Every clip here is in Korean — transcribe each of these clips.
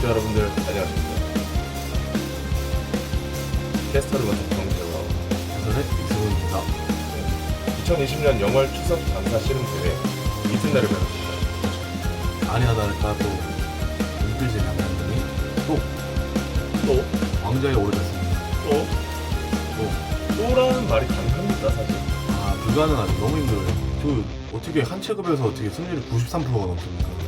구독자 여러분들 안녕하십니까 캐스터를 맡은 정재와 해설의 이승훈입니다. 2020년 영월 추석 장사 씨름 대회 이튿날을 맞았습니다 아니나 다를까 또 윤필재 장관님이 또 또? 왕좌에 오르셨습니다. 또? 또? 또라는 말이 가능합니까 사실 아 불가능하죠. 너무 힘들어요. 그 어떻게 한 체급에서 어떻게 승률이 93%가 넘습니까?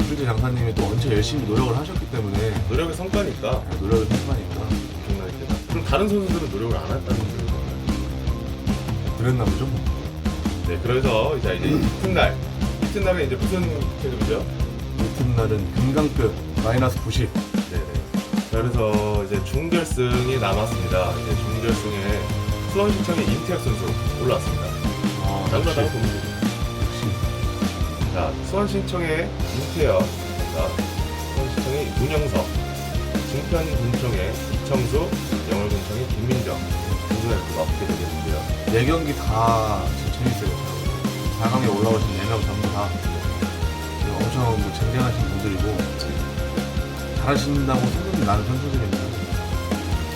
윤필재 장사님이 또 언제 열심히 노력을 하셨기 때문에 노력의 성과니까 노력을 했으니까 엄청나게 되다 그럼 다른 선수들은 노력을 안 했다는 거예요 그랬나 보죠. 뭐. 네 그래서 이제 이제 이튿날 이튿날은 이제 무슨 체급이죠? 이튿날은 금강급 마이너스 90. 네네. 자, 그래서 이제 준결승이 남았습니다. 이제 준결승에 수원시청의 임태혁 선수 올라왔습니다. 아, 역시, 보면 되죠. 자, 수원시청의 임태혁, 자, 수원시청의 문영석, 증편군청의 이청수, 영월군청의 김민정 이렇게 맞게 되겠는데요. 네 경기 다 지금 재밌어요. 4강에 올라오신 4명 전부 다 지금 엄청 뭐 쟁쟁하신 분들이고 잘하신다고 생각이 나는 선수들입니다.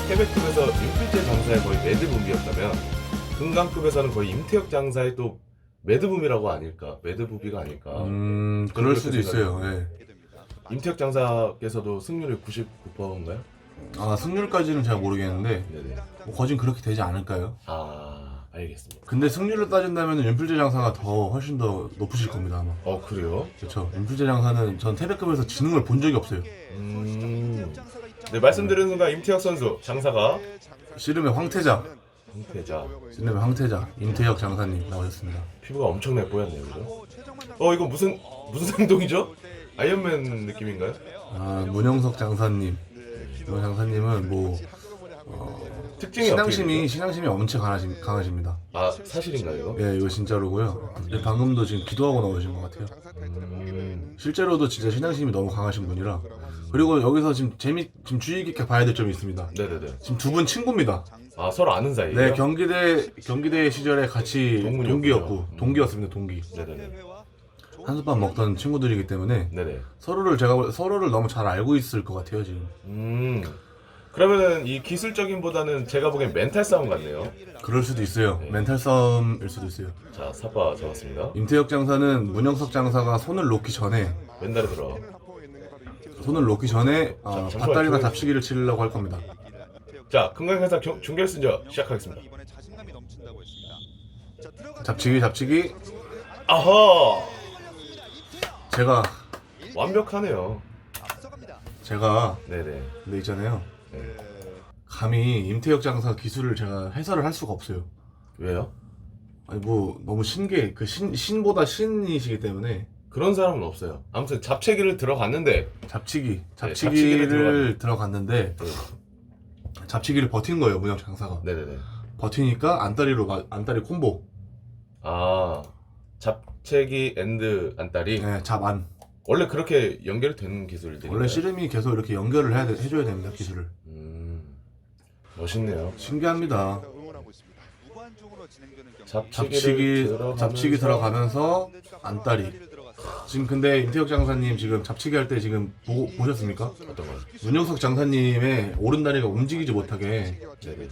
해백급에서 윤필재 장사의 거의 매드붐이었다면 금강급에서는 거의 임태혁 장사의 또 매드붐이라고 아닐까, 매드부비가 아닐까. 음, 그럴 수도 있어요. 예. 임태혁 장사께서도 승률이 99%인가요? 아, 승률까지는 잘 모르겠는데 네네. 뭐 거진 그렇게 되지 않을까요? 아, 알겠습니다. 근데 승률을 따진다면 윤필재 장사가 더 훨씬 더 높으실 겁니다 아마. 어, 그래요? 그렇죠. 윤필재 장사는 전 태백급에서 지는 걸 본 적이 없어요. 음. 네, 말씀드린 순간 임태혁 선수 장사가 씨름의 황태자, 황태자 씨름의 황태자 임태혁 장사님 나오셨습니다. 피부가 엄청나게 뽀얗네요, 그죠? 어, 이거 무슨 무슨 행동이죠? 아이언맨 느낌인가요? 아, 문영석 장사님. 문영 장사님은 뭐 어, 특징이 신앙심이 신앙심이 엄청 강하시, 강하십니다. 되죠? 아, 사실인가요? 예, 이거 진짜로고요. 예, 방금도 지금 기도하고 나오신 것 같아요. 음. 실제로도 진짜 신앙심이 너무 강하신 분이라. 그리고 여기서 지금 재미 지금 주의 깊게 봐야 될 점이 있습니다. 네네네. 지금 두 분 친구입니다. 아, 서로 아는 사이예요? 네, 경기대 경기대 시절에 같이 동문이었군요. 동기였고 음. 동기였습니다. 동기. 네네네. 한솥밥 먹던 친구들이기 때문에 네네. 서로를 제가 볼- 서로를 너무 잘 알고 있을 것 같아요 지금. 음. 그러면은 이 기술적인보다는 제가 보기엔 멘탈 싸움 같네요. 그럴 수도 있어요. 네. 멘탈 싸움일 수도 있어요. 자, 사파 잡았습니다. 임태혁 장사는 문영석 장사가 손을 놓기 전에 왼다리 들어. 손을 놓기 전에 어, 자. 밧다리나 잡치기를 치려고 할 겁니다. 자, 금강현상 중결승전 시작하겠습니다. 잡치기 잡치기 아하! 제가 완벽하네요. 제가 네네. 근데 있잖아요. 네. 감히 임태혁 장사 기술을 제가 해설을 할 수가 없어요. 왜요? 아니 뭐 너무 신기해. 그 신 신보다 신이시기 때문에 그런 사람은 없어요. 아무튼 잡채기를 들어갔는데 잡치기 잡치기를 잡치기를 들어갔는데 네. 잡치기를 버틴 거예요 문영 장사가. 네네네. 버티니까 안다리로 마- 안다리 콤보. 아 잡채기 앤드 안다리 네, 잡안. 원래 그렇게 연결이 되는 기술들이 원래 씨름이 계속 이렇게 연결을 해야 돼, 해줘야 됩니다 기술을. 음 멋있네요. 신기합니다. 응원하고 있습니다. 잡치기를 잡치기 들어가면서 안다리. 지금 근데 임태혁 장사님 지금 잡치기 할 때 지금 보고 보셨습니까? 어떤 거? 문영석 장사님의 오른 다리가 움직이지 못하게 네네.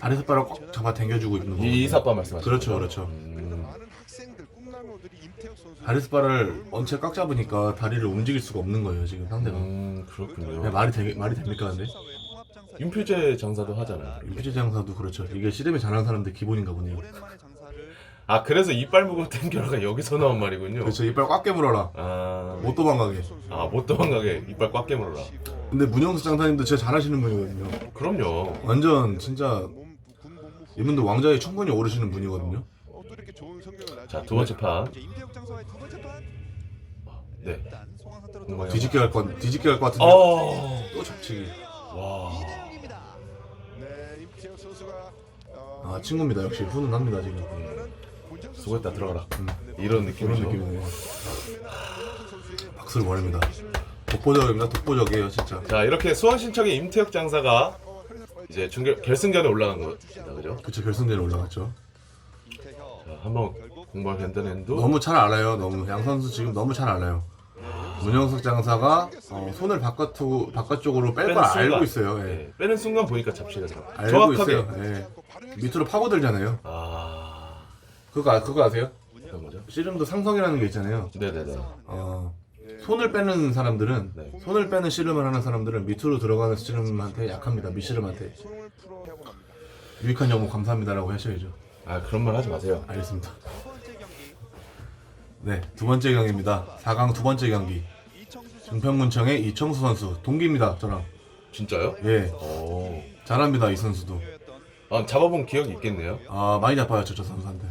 다리 삿발을 꽉 잡아 당겨주고 있는 거예요. 이 사빠 말씀하시는 그렇죠? 그렇죠. 음, 선수 다리 삿발을 언체 꽉 잡으니까 다리를 움직일 수가 없는 거예요 지금 상대가. 음 그렇군요. 네, 말이 되 말이 됩니까 근데? 윤필재 장사도 하잖아요. 임필재 장사도 그렇죠. 이게 씨름이 잘하는 사람들 기본인가 보네요. 아 그래서 이빨 무고 땡겨라가 여기서 나온 말이군요. 그렇죠. 이빨 꽉 깨물어라. 아, 못 도망가게. 아, 못 도망가게 이빨 꽉 깨물어라. 근데 문영석 장사님도 진짜 잘하시는 분이거든요. 그럼요. 완전 진짜 이분도 왕좌에 충분히 오르시는 분이거든요. 자, 두 번째 판. 네. 정말. 뒤집게 할 건, 뒤집게 할 것 같은데. 어. 또 잡치기. 와. 네, 아 친구입니다. 역시 훈훈합니다 지금. 수고했다 들어가라. 음, 이런 그런 느낌이죠. 느낌이네요. 박수를 보냅니다. 독보적입니다. 독보적이에요 진짜. 자 이렇게 수원 신청의 임태혁 장사가 이제 중결 결승전에 올라간 겁니다, 그죠? 그쵸 결승전에 올라갔죠. 자, 한번 공부할 견뎌낸도 너무 잘 알아요. 너무 양 선수 지금 너무 잘 알아요. 문영석 장사가 어, 손을 바깥으로, 바깥쪽으로 뺄 걸. 알고 있어요. 예. 네, 빼는 순간 보니까 잡치가 들어. 알고 정확하게. 있어요. 예. 밑으로 파고들잖아요. 아, 그거, 아- 그거 아세요? 그런 거죠? 씨름도 상성이라는 게 있잖아요. 네네네. 어, 손을 빼는 사람들은 네. 손을 빼는 씨름을 하는 사람들은 밑으로 들어가는 씨름한테 약합니다. 밑씨름한테 납니다. 유익한 정보 감사합니다라고 하셔야죠. 아 그런 말 하지 마세요. 알겠습니다. 네, 두 번째 경기입니다. 4강 두 번째 경기. 증평군청의 이청수 선수 동기입니다. 저랑. 진짜요? 예, 오. 잘합니다 이 선수도. 아 잡아본 기억이 있겠네요. 아 많이 잡아요 저, 저 선수한테.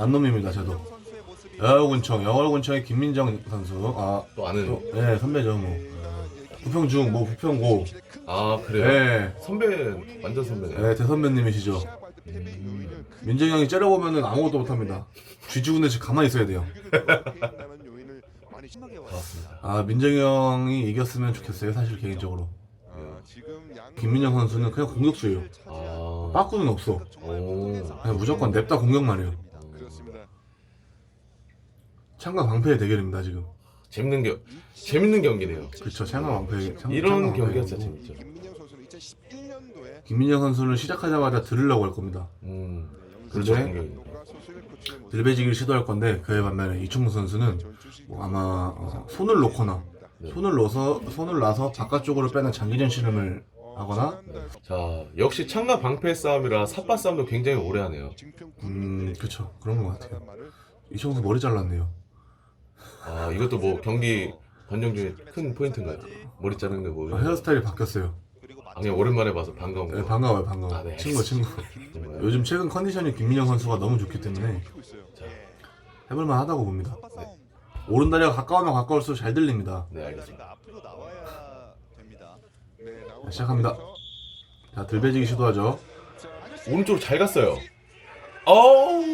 난놈입니다 저도. 영월군청 영월군청의 김민정 선수. 아, 또 아는. 또, 예 선배죠 뭐. 부평중 뭐 부평고. 아 그래요? 예, 선배 완전 선배네 요. 예 대선배님이시죠. 요인은 민정이 형이 째려보면은 아무것도 못합니다. 쥐죽은 듯이 가만히 있어야 돼요. 고맙습니다. 아 민정이 형이 이겼으면 좋겠어요 사실 개인적으로. 김민정 선수는 그냥 공격수예요. 아. 빠꾸는 없어. 오. 그냥 무조건 냅다 공격만 해요. 창과 방패의 대결입니다 지금. 재밌는 겨 재밌는 경기네요. 그렇죠. 창과 방패. 창- 이런 경기가. 진짜 재밌죠. 김민영 선수는 2011년도에 김민정 선수를 시작하자마자 들으려고 할 겁니다. 음. 그렇죠. 들배지기를 시도할 건데 그에 반면에 이충무 선수는 뭐 아마 어, 손을 놓거나 네. 손을 넣어서 손을 놔서 바깥쪽으로 빼는 장기전 씨름을 하거나 자 역시 창과 방패 싸움이라 삿바 싸움도 굉장히 오래 하네요. 음 그쵸 그런 것 같아요. 이충무 선수 머리 잘랐네요. 아 이것도 뭐 경기 번영 중에 큰 포인트인가요? 머리 자르는 게 뭐? 아, 헤어스타일이 바뀌었어요. 아, 그냥 오랜만에 봐서 반가운 네, 거. 반가워요 반가워. 아, 네. 친구 친구. 정말. 요즘 최근 컨디션이 김민정 선수가 너무 좋기 때문에 해볼만 하다고 봅니다. 오른 다리가 가까우면 가까울수록 잘 들립니다. 네 알겠습니다. 앞으로 나와야 됩니다. 자, 시작합니다. 자 들배지기 시도하죠. 오른쪽으로 잘 갔어요. 어우.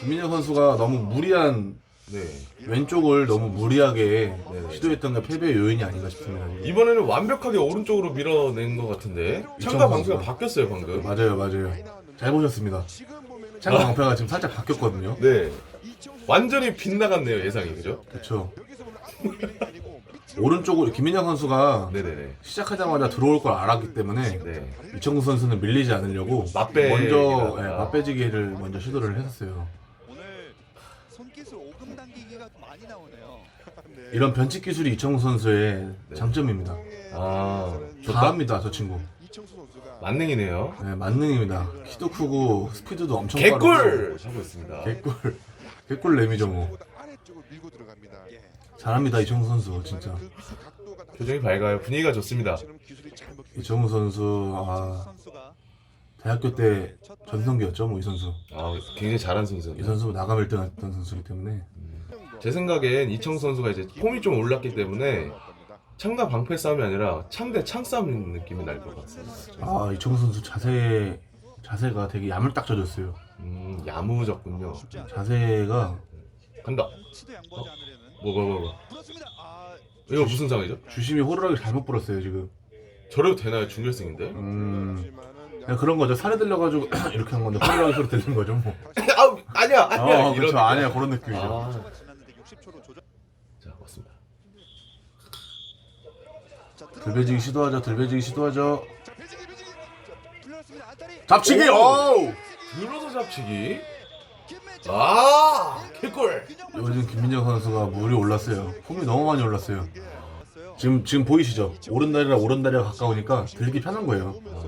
김민정 선수가 너무 무리한 네. 왼쪽을 너무 무리하게 네네. 시도했던 게 패배의 요인이 아닌가 싶습니다. 지금. 이번에는 완벽하게 오른쪽으로 밀어낸 것 같은데 창과 방패가 바뀌었어요 방금. 맞아요, 맞아요. 잘 보셨습니다. 창과 방패가 지금 살짝 바뀌었거든요. 네. 완전히 빗나갔네요 예상이 그죠? 그렇죠. 오른쪽으로 김민정 선수가 네네네. 시작하자마자 들어올 걸 알았기 때문에 네. 이청구 선수는 밀리지 않으려고 맞배 먼저. 예, 맞배지기를 먼저 시도를 했었어요. 많이 나오네요. 이런 변칙 기술이 이청구 선수의 네. 장점입니다. 아다 좋다. 합니다, 저 친구. 만능이네요. 네, 만능입니다. 키도 크고 스피드도 엄청 개꿀 하고 있습니다. 빠르고. 개꿀. 개꿀 레미죠 뭐. 예. 잘합니다, 이청구 선수 진짜. 그 표정이 밝아요. 분위기가 좋습니다. 이청구 선수 아 대학교 때 전성기였죠, 뭐 이 선수. 아 굉장히 잘한 이 선수예요. 선수 나감 1등 했던 선수이기 때문에 제 생각엔 이청 선수가 이제 폼이 좀 올랐기 때문에 창과 방패 싸움이 아니라 창대 창 싸움 느낌이 날 것 같습니다. 아 이청구 선수 자세 자세가 되게 야물딱져졌어요. 음 야무졌군요. 자세가 간다. 양보하지 않으려는 뭐뭐 뭐, 뭐. 아 이거 무슨 상황이죠? 주심이 호루라기 잘못 불었어요 지금. 저래도 되나요? 중결승인데? 음 그냥 그런 거죠. 살에 들려가지고 이렇게 한 건데 호루라기 소리 들린 거죠 뭐. 아우 아니야 아니야 어, 이런 그렇죠. 아니야 그런 느낌이죠. 아, 초가 지났는데 60초로 조절. 자 맞습니다. 자, 들배지기 시도하죠. 들배지기 시도하죠. 잡치기. 오! 오. 들어서 잡치기. 아 개꿀. 요즘 김민정 선수가 물이 올랐어요. 폼이 너무 많이 올랐어요. 지금 지금 보이시죠? 오른다리랑 오른다리가 가까우니까 들기 편한 거예요. 네.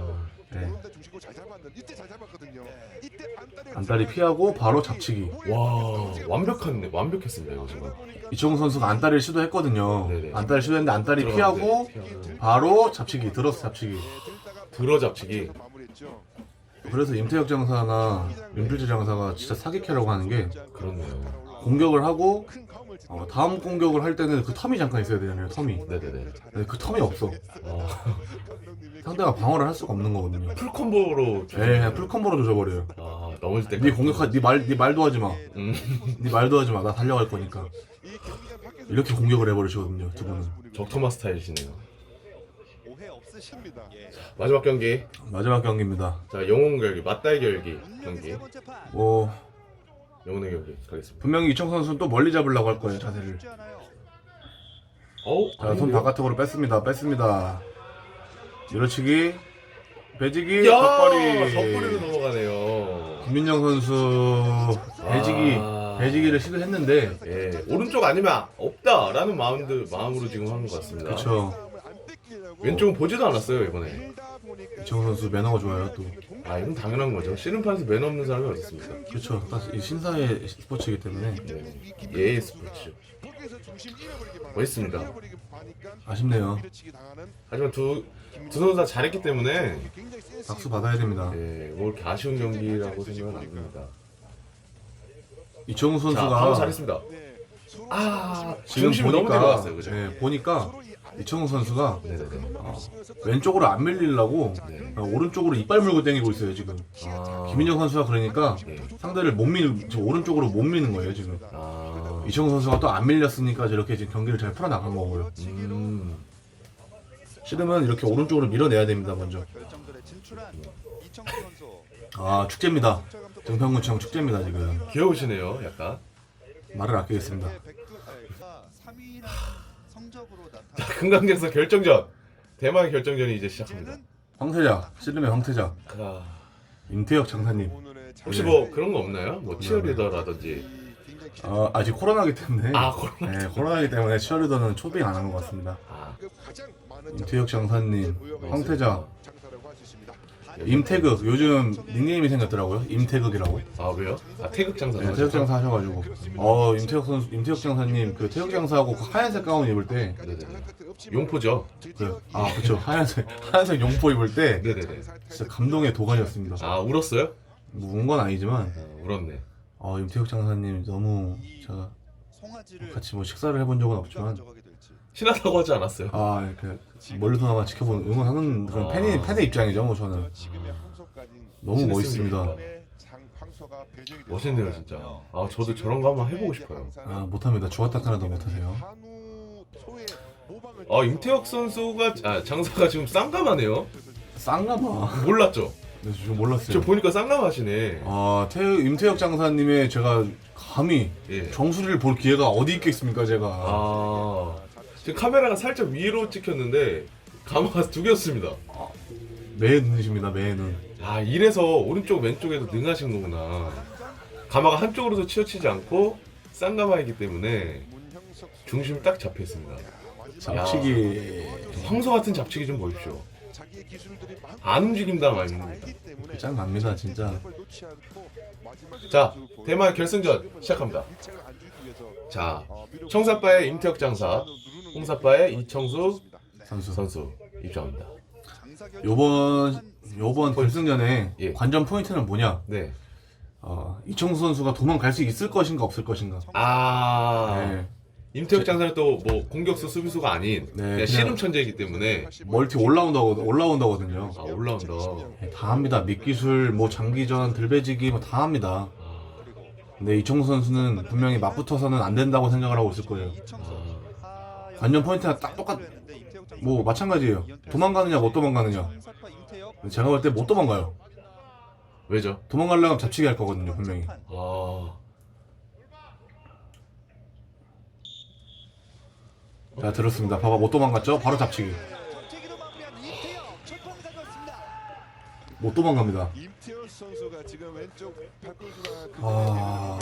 이때 잘 잡았거든요. 이때 안다리 안다리 피하고 바로 잡치기. 와 완벽한 완벽했습니다 이거 지금. 이청우 선수가 안다리를 시도했거든요. 네네. 안다리 시도했는데 안다리 들어갔는데 피하고. 바로 잡치기 들어서 잡치기. 들어 잡치기. 마무리했죠. 그래서 임태혁 장사나 윤필재 장사가 진짜 사기캐라고 하는 게 그렇네요. 공격을 하고 큰 어, 다음 공격을 할 때는 그 텀이 잠깐 있어야 되잖아요. 텀이. 네네네. 근데 그 텀이 없어. 아, 상대가 방어를 할 수가 없는 거거든요. 풀 콤보로. 예, 그냥 풀콤보로 조져버려요. 아 넘어질 때. 네 공격하, 네말네 말도 하지 마. 음. 네 말도 하지 마. 나 달려갈 거니까. 이 이렇게 공격을 해버리시거든요. 두 분은. 적토마 스타일이시네요. 오해 없으십니다. 예. 마지막 경기. 마지막 경기입니다. 자 영웅 결기 맞다이 결기 경기. 판. 뭐 영혼의 경기 가겠습니다. 분명히 이청 선수는 또 멀리 잡으려고 할 거예요 자세를. 어우, 자, 손 바깥으로 뺐습니다. 뺐습니다. 밀어치기, 배지기, 야, 턱걸이. 턱걸이로 넘어가네요. 김민정 선수 배지기, 아. 배지기를 시도했는데, 예, 오른쪽 아니면 없다라는 마음들 마음으로 지금 하는 것 같습니다. 그렇죠. 왼쪽은 보지도 않았어요 이번에. 이청 선수 매너가 좋아요 또. 아 이건 당연한 거죠. 씨름판에서 매너 없는 사람이 어디 있습니까? 그렇죠. 이 신사의 스포츠이기 때문에 네. 예의 스포츠. 멋있습니다. 아쉽네요. 하지만 두, 두 선수 다 잘했기 때문에 박수 받아야 됩니다. 예, 뭐 이렇게 아쉬운 경기라고 생각은 안 듭니다. 이청 자, 바로 선수가 잘했습니다. 아, 지금 중심이 너무 보니까 내려갔어요, 그죠? 네, 보니까 이청 선수가 네네네. 왼쪽으로 안 밀리려고 네. 어, 오른쪽으로 이빨 물고 당기고 있어요 지금. 아, 김민정 선수가 그러니까 네. 상대를 못 미는 저 오른쪽으로 못 미는 거예요 지금. 아, 이청 선수가 또 안 밀렸으니까 저렇게 지금 경기를 잘 풀어나간 거고요. 음, 싫으면 이렇게 오른쪽으로 밀어내야 됩니다 먼저. 아 축제입니다. 등평구청 축제입니다 지금. 귀여우시네요, 약간. 말을 아끼겠습니다. 백두 3위라는 성적으로 나타. 자, 금강장사 결정전. 대망의 결정전이 이제 시작합니다. 황태자, 씨름의 황태자, 아, 임태혁 장사님. 혹시 뭐 그런 거 없나요? 뭐 치어리더라든지. 어, 아직 코로나기 때문에. 아, 코로나. 네, 코로나기 때문에 치어리더는 초빙 안 한 것 같습니다. 아, 임태혁 장사님, 황태자, 예. 임태극. 요즘 닉네임이 생겼더라고요. 임태극이라고. 아 왜요? 아 태극 장사. 네, 태극 장사 하셔가지고. 어, 임태혁 선수, 임태혁 장사님 그 태극 장사하고 그 하얀색 가운 입을 때. 네네네. 용포죠. 그, 아, 그쵸. 하얀색, 하얀색 용포 입을 때. 네네네. 진짜 감동의 도가니였습니다. 아 울었어요? 뭐 운 건 아니지만, 아, 울었네. 어, 임태혁 장사님 너무 제가 같이 뭐 식사를 해본 적은 없지만, 신나다고 하지 않았어요? 아, 이렇게 멀리서나마 지켜보는 응원하는 그런 아. 팬의 팬의 입장이죠, 뭐 저는 너무 멋있습니다. 멋있네요 진짜. 아 저도 저런 거 한번 해보고 싶어요. 아, 못합니다. 주왔다 하나도 못하세요. 아 임태혁 선수가 아 장사가 지금 쌍감하네요. 쌍가마. 몰랐죠? 네, 저 몰랐어요. 저 보니까 쌍감하시네. 아, 태 임태혁 장사님의 제가 감히 예. 정수리를 볼 기회가 어디 있겠습니까, 제가. 아 지금 카메라가 살짝 위로 찍혔는데 가마가 두 개였습니다. 매의 눈이십니다, 매의 눈. 아 이래서 오른쪽 왼쪽에도 능하신 거구나. 가마가 한쪽으로도 치우치지 않고 쌍가마이기 때문에 중심이 딱 잡혀 있습니다. 잡치기. 황소 같은 잡치기 좀 보십시오. 안 움직인다 말입니다. 짱납니다, 진짜. 자 대만 결승전 시작합니다. 자 청사빠의 임태혁 장사, 홍사빠의 이청수 선수. 선수 입장합니다. 요번 요번 결승전에 예. 관전 포인트는 뭐냐? 네. 어, 이청수 선수가 도망갈 수 있을 것인가 없을 것인가? 아 네. 임태혁 장사는 또 뭐 공격수 수비수가 아닌 네, 그냥 그냥- 씨름 천재이기 때문에 멀티 올라온다고 올라온다거든요. 아 올라온다. 네, 다 합니다. 밑기술, 뭐 장기전, 들배지기 뭐 다 합니다. 아, 근데 이청수 선수는 분명히 맞붙어서는 안 된다고 생각을 하고 있을 거예요. 아. 관전 포인트가 딱 똑같, 뭐 마찬가지예요. 도망가느냐 못 도망가느냐. 제가 볼 때 못 도망가요. 왜죠? 도망가려면 잡치기 할 거거든요, 분명히. 아 자 들었습니다. 봐봐 못 도망갔죠? 바로 잡치기. 못 도망갑니다. 선수가 지금 왼쪽 아,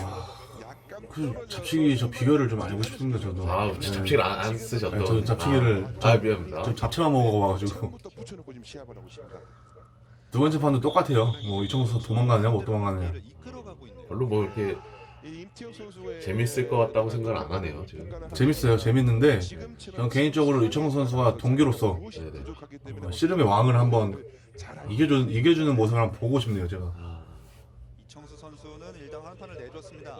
약간 그 잡치기 저 비결을 좀 알고 싶습니다, 저도. 아, 네. 잡치기를 안, 안 쓰셨던. 네, 저는 잡치기를 아, 아 미안합니다. 저 잡채만 먹어봐가지고. 처음부터 붙여놓고 지금 시합을 하고 있습니다. 두 번째 판도 똑같아요. 뭐 이청수 선수 도망가느냐 못 도망가느냐. 이끌어가고 있네요. 별로 뭐 이렇게 이 임태현 선수의 재밌을 것 같다고 생각을 안 하네요, 지금. 재밌어요, 재밌는데 저는 개인적으로 이청수 선수가 동기로서 네네. 어, 씨름의 왕을 한번 이겨주, 이겨주는 모습을 한번 보고 싶네요, 제가. 아, 이청수 선수는 일단 한 판을 내줬습니다.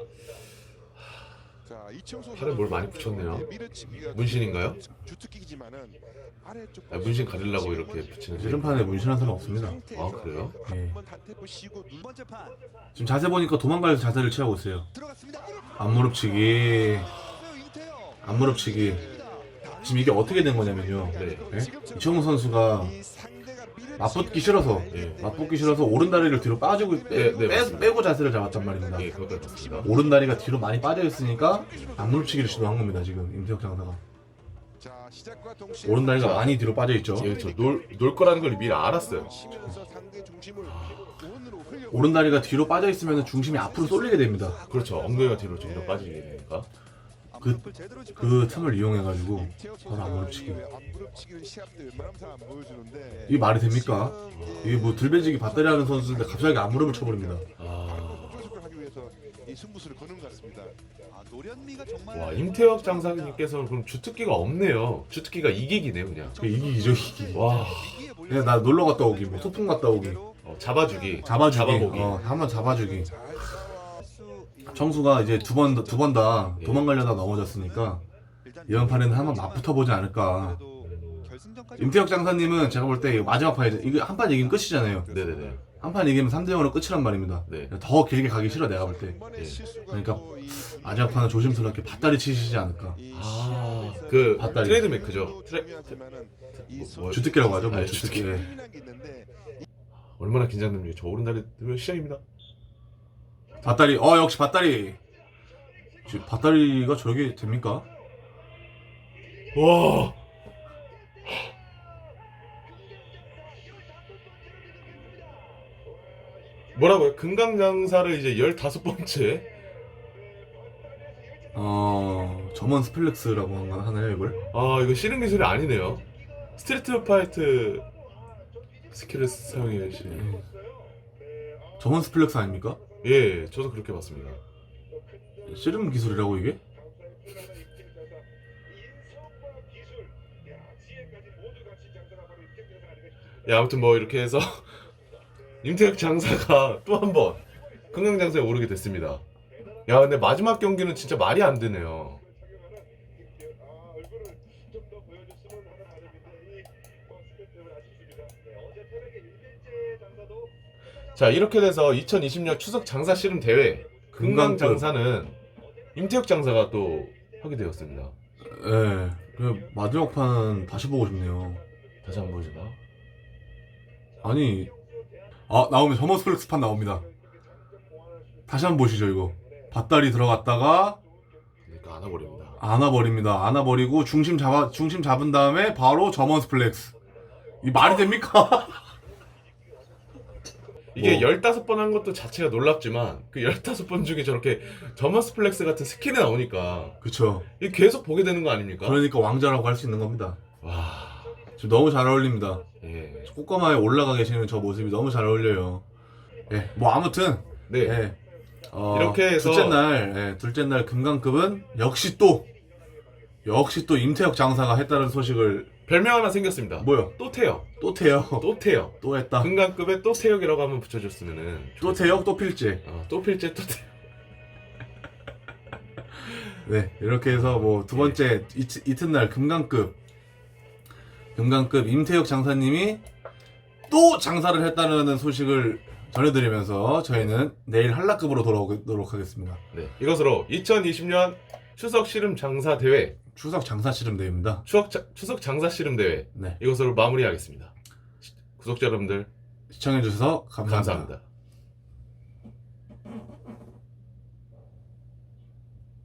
자, 이청수 팔에 뭘 많이 붙였네요. 밀어치기가 문신인가요? 주특기지만은 아래쪽 아, 문신 가리려고 이렇게 붙이는. 씨름판에 문신한 사람 없습니다. 아, 그래요? 예. 한번 단테프 씌고 두 번째 판 지금 자세 보니까 도망갈 자세를 취하고 있어요. 들어갔습니다. 앞무릎치기, 임태영. 앞무릎치기. 지금 이게 어떻게 된 거냐면요. 네. 예? 이청수 선수가 이 맞붙기 싫어서 예. 맞붙기 싫어서 오른 다리를 뒤로 빠지고 빼, 네, 네, 빼, 맞습니다. 빼 고 자세를 잡았단 말입니다. 예, 봤습니다. 오른 다리가 뒤로 많이 빠져 있으니까 앞물치기를 시도한 겁니다. 지금 임태혁 장사가 오른 다리가 자. 많이 뒤로 빠져 있죠. 예, 저놀 놀 거라는 걸 미리 알았어요. 원으로 흘려 오른 다리가 뒤로 빠져 있으면 중심이 앞으로 쏠리게 됩니다. 그렇죠. 엉덩이가 뒤로 좀 더 빠지게 되니까. 그- 그 틈을 이용해가지고 바로 앞무릎 치기. 앞무릎치기를 시합 때 웬만하면 잘안 보여주는데 이게 말이 됩니까? 이게 뭐 들배지기 밭다리 하는 선수인데 갑자기 앞무릎을 쳐버립니다. 아. 아, 와 임태혁 장사님께서는 그럼 주특기가 없네요. 주특기가 이기기네요, 그냥. 그 이기기죠 이기. 와, 위기에 몰려서 그냥 나 놀러 갔다 오기, 뭐 소풍 갔다 오기, 어, 잡아주기, 잡아주기, 잡아보기. 어, 한번 잡아주기. 청수가 이제 두 번 두 번다 예. 도망가려다 넘어졌으니까 이번 판에는 한번 맞붙어 보지 않을까. 임태혁 장사님은 제가 볼 때 마지막 판에 이거 한 판 이기면 끝이잖아요. 네네네. 한 판 이기면 3대 0으로 끝이란 말입니다. 네. 더 길게 가기 싫어 내가 볼 때. 예. 그러니까 마지막 판은 조심스럽게 밭다리 치시지 않을까. 이 아, 그 밭다리. 트레이드 메이크죠. 트레, 이 뭐, 선수 뭐, 주특기라고 하죠. 뭐 주특기. 예. 게 있는데 얼마나 긴장됩니까? 저 오른 다리 들면 시작입니다. 밭다리. 어 역시 밭다리. 저- 밭다리가 저게 됩니까? 와. 뭐라고요? 금강장사를 이제 15번째 어 점원 스플렉스라고 한건 하나요 이걸? 아 이거 씨름 기술이 아니네요 스트리트 파이트 스킬을 사용해 계시네 점원 스플렉스 아닙니까? 예 저도 그렇게 봤습니다. 씨름 기술이라고 이게? 예 아무튼 뭐 이렇게 해서 임태혁 장사가 또 한번 금강장사에 오르게 됐습니다. 야 근데 마지막 경기는 진짜 말이 안 되네요 자 이렇게 돼서 2020년 추석 장사 씨름 대회 금강 장사는 임태혁 장사가 또 하게 되었습니다. 예. 그 마지막 판 다시 보고 싶네요. 다시 한번 보여주나? 아니 아 나오면 점원 스플렉스 판 나옵니다. 다시 한번 보시죠 이거. 밭다리 들어갔다가 그러니까 안아버립니다. 안아버립니다. 안아버리고 중심 잡아 중심 잡은 다음에 바로 점원 스플렉스. 이 말이 됩니까? 이게 뭐. 15번 한 것도 자체가 놀랍지만 그 15번 중에 저렇게 저머스 플렉스 같은 스킬이 나오니까 그쵸. 이게 계속 보게 되는 거 아닙니까? 그러니까 왕자라고 할 수 있는 겁니다. 와, 지금 너무 잘 어울립니다. 예. 꽃가마에 올라가 계시는 저 모습이 너무 잘 어울려요. 예, 뭐 아무튼 네. 예. 어, 이렇게 해서- 둘째 날, 예, 둘째 날 금강급은 역시 또 역시 또 임태혁 장사가 했다는 소식을 별명 하나 생겼습니다. 뭐요? 또 태혁. 또 태혁, 또 태혁. 또 했다. 금강급에 또 태혁이라고 한번 붙여줬으면은. 또 태혁, 또 필재. 어, 또 필재 또 태혁. 네, 이렇게 해서 뭐 두 번째 이, 이튿날 금강급 금강급 임태혁 장사님이 또 장사를 했다는 소식을 전해드리면서 저희는 내일 한라급으로 돌아오도록 하겠습니다. 네. 이것으로 2020년 추석 씨름 장사 대회, 추석 장사 씨름 대회입니다. 추석, 자- 추석 장사 씨름 대회 네, 이것으로 마무리하겠습니다. 시- 구독자 여러분들 시청해주셔서 감사합니다. 감사합니다.